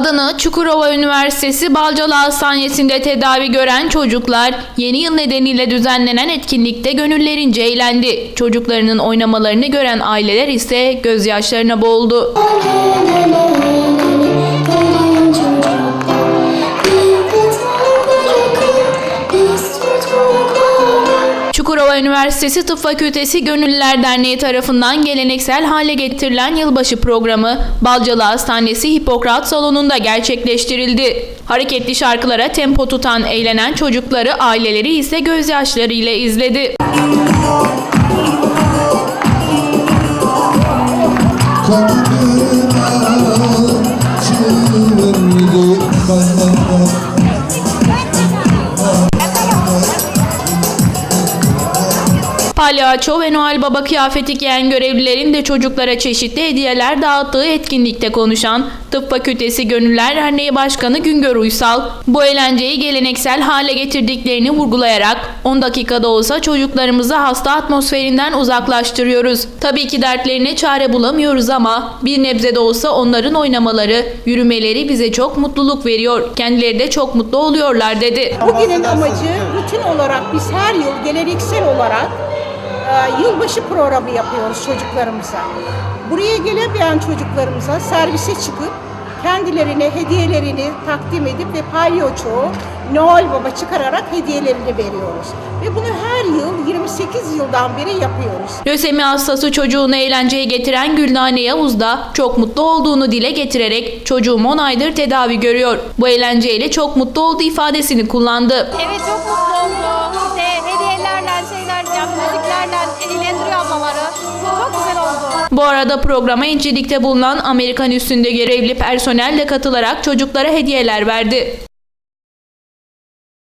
Adana Çukurova Üniversitesi Balcalı Hastanesi'nde tedavi gören çocuklar yeni yıl nedeniyle düzenlenen etkinlikte gönüllerince eğlendi. Çocuklarının oynamalarını gören aileler ise gözyaşlarına boğuldu. Çukurova Üniversitesi Tıp Fakültesi Gönüllüler Derneği tarafından geleneksel hale getirilen yılbaşı programı Balcalı Hastanesi Hipokrat Salonu'nda gerçekleştirildi. Hareketli şarkılara tempo tutan eğlenen çocukları aileleri ise gözyaşlarıyla izledi. Palyaço ve Noel Baba kıyafeti giyen görevlilerin de çocuklara çeşitli hediyeler dağıttığı etkinlikte konuşan Tıp Fakültesi Gönüller Derneği Başkanı Güngör Uysal, bu eğlenceyi geleneksel hale getirdiklerini vurgulayarak 10 dakikada olsa çocuklarımızı hasta atmosferinden uzaklaştırıyoruz. Tabii ki dertlerine çare bulamıyoruz ama bir nebze de olsa onların oynamaları, yürümeleri bize çok mutluluk veriyor. Kendileri de çok mutlu oluyorlar dedi. Bugünün amacı rutin olarak biz her yıl geleneksel olarak e, yılbaşı programı yapıyoruz çocuklarımıza. Buraya gelemeyen çocuklarımıza servise çıkıp kendilerine hediyelerini takdim edip ve palyaço, Noel Baba çıkararak hediyelerini veriyoruz. Ve bunu her yıl 28 yıldan beri yapıyoruz. Lösemi hastası çocuğunu eğlenceye getiren Gülnane Yavuz da çok mutlu olduğunu dile getirerek çocuğum 10 aydır tedavi görüyor. Bu eğlenceyle çok mutlu olduğu ifadesini kullandı. Evet çok mutlu oldu. Bu arada programa incirlikte bulunan Amerikan üstünde görevli personel de katılarak çocuklara hediyeler verdi.